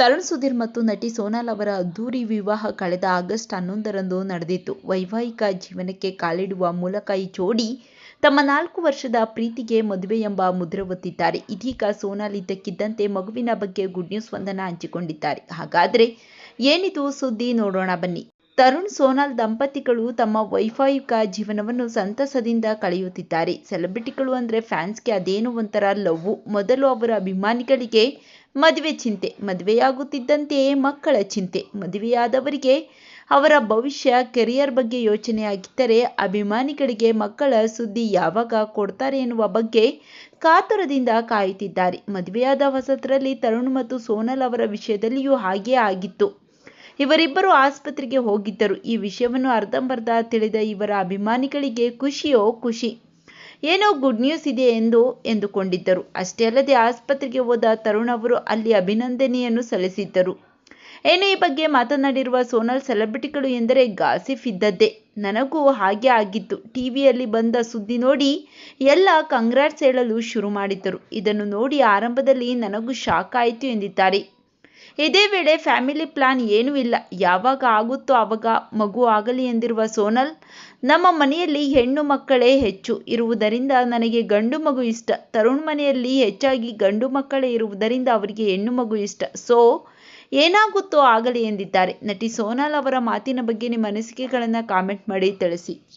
ತರುಣ್ ಸುಧೀರ್ ಮತ್ತು ನಟಿ ಸೋನಾಲ್ ಅವರ ಅದ್ದೂರಿ ವಿವಾಹ ಕಳೆದ ಆಗಸ್ಟ್ ಹನ್ನೊಂದರಂದು ನಡೆದಿತ್ತು. ವೈವಾಹಿಕ ಜೀವನಕ್ಕೆ ಕಾಲಿಡುವ ಮೂಲಕ ಈ ಜೋಡಿ ತಮ್ಮ ನಾಲ್ಕು ವರ್ಷದ ಪ್ರೀತಿಗೆ ಮದುವೆ ಎಂಬ ಮುದ್ರೆ ಒತ್ತಿದ್ದಾರೆ. ಇದೀಗ ಸೋನಾಲ್ ಇದ್ದಕ್ಕಿದ್ದಂತೆ ಮಗುವಿನ ಬಗ್ಗೆ ಗುಡ್ ನ್ಯೂಸ್ ಒಂದನ್ನು ಹಂಚಿಕೊಂಡಿದ್ದಾರೆ. ಹಾಗಾದ್ರೆ ಏನಿದು ಸುದ್ದಿ ನೋಡೋಣ ಬನ್ನಿ. ತರುಣ್, ಸೋನಾಲ್ ದಂಪತಿಗಳು ತಮ್ಮ ವೈವಾಹಿಕ ಜೀವನವನ್ನು ಸಂತಸದಿಂದ ಕಳೆಯುತ್ತಿದ್ದಾರೆ. ಸೆಲೆಬ್ರಿಟಿಗಳು ಅಂದ್ರೆ ಫ್ಯಾನ್ಸ್ಗೆ ಅದೇನೋ ಒಂಥರ ಲವ್ವು. ಮೊದಲು ಅವರ ಅಭಿಮಾನಿಗಳಿಗೆ ಮದುವೆ ಚಿಂತೆ, ಮದುವೆಯಾಗುತ್ತಿದ್ದಂತೆಯೇ ಮಕ್ಕಳ ಚಿಂತೆ. ಮದುವೆಯಾದವರಿಗೆ ಅವರ ಭವಿಷ್ಯ, ಕೆರಿಯರ್ ಬಗ್ಗೆ ಯೋಚನೆ ಆಗಿದ್ದರೆ ಅಭಿಮಾನಿಗಳಿಗೆ ಮಕ್ಕಳ ಸುದ್ದಿ ಯಾವಾಗ ಕೊಡ್ತಾರೆ ಎನ್ನುವ ಬಗ್ಗೆ ಕಾತುರದಿಂದ ಕಾಯುತ್ತಿದ್ದಾರೆ. ಮದುವೆಯಾದ ಹೊಸತರಲ್ಲಿ ತರುಣ್ ಮತ್ತು ಸೋನಲ್ ಅವರ ವಿಷಯದಲ್ಲಿಯೂ ಹಾಗೇ ಆಗಿತ್ತು. ಇವರಿಬ್ಬರು ಆಸ್ಪತ್ರೆಗೆ ಹೋಗಿದ್ದರು. ಈ ವಿಷಯವನ್ನು ಅರ್ಧಂಬರ್ಧ ತಿಳಿದ ಇವರ ಅಭಿಮಾನಿಗಳಿಗೆ ಖುಷಿಯೋ ಖುಷಿ. ಏನೋ ಗುಡ್ ನ್ಯೂಸ್ ಇದೆ ಎಂದು ಎಂದುಕೊಂಡಿದ್ದರು. ಅಷ್ಟೇ ಅಲ್ಲದೆ ಆಸ್ಪತ್ರೆಗೆ ಹೋದ ತರುಣ್ ಅವರು ಅಲ್ಲಿ ಅಭಿನಂದನೆಯನ್ನು ಸಲ್ಲಿಸಿದ್ದರು. ಏನೇ ಈ ಬಗ್ಗೆ ಮಾತನಾಡಿರುವ ಸೋನಲ್ ಸೆಲೆಬ್ರಿಟಿಗಳು ಎಂದರೆ ಗಾಸಿಫ್ ಇದ್ದದ್ದೇ. ನನಗೂ ಹಾಗೆ ಆಗಿತ್ತು. ಟಿವಿಯಲ್ಲಿ ಬಂದ ಸುದ್ದಿ ನೋಡಿ ಎಲ್ಲ ಕಂಗ್ರಾಟ್ಸ್ ಹೇಳಲು ಶುರು ಮಾಡಿದ್ದರು. ಇದನ್ನು ನೋಡಿ ಆರಂಭದಲ್ಲಿ ನನಗೂ ಶಾಕ್ ಆಯಿತು ಎಂದಿದ್ದಾರೆ. ಇದೇ ವೇಳೆ ಫ್ಯಾಮಿಲಿ ಪ್ಲಾನ್ ಏನೂ ಇಲ್ಲ. ಯಾವಾಗ ಆಗುತ್ತೋ ಆವಾಗ ಮಗು ಆಗಲಿ ಎಂದಿರುವ ಸೋನಲ್, ನಮ್ಮ ಮನೆಯಲ್ಲಿ ಹೆಣ್ಣು ಮಕ್ಕಳೇ ಹೆಚ್ಚು ಇರುವುದರಿಂದ ನನಗೆ ಗಂಡು ಮಗು ಇಷ್ಟ. ತರುಣ್ ಮನೆಯಲ್ಲಿ ಹೆಚ್ಚಾಗಿ ಗಂಡು ಮಕ್ಕಳೇ ಇರುವುದರಿಂದ ಅವರಿಗೆ ಹೆಣ್ಣು ಮಗು ಇಷ್ಟ. ಸೋ, ಏನಾಗುತ್ತೋ ಆಗಲಿ ಎಂದಿದ್ದಾರೆ. ನಟಿ ಸೋನಾಲ್ ಅವರ ಮಾತಿನ ಬಗ್ಗೆ ನಿಮ್ಮ ಅನಿಸಿಕೆಗಳನ್ನು ಕಾಮೆಂಟ್ ಮಾಡಿ ತಿಳಿಸಿ.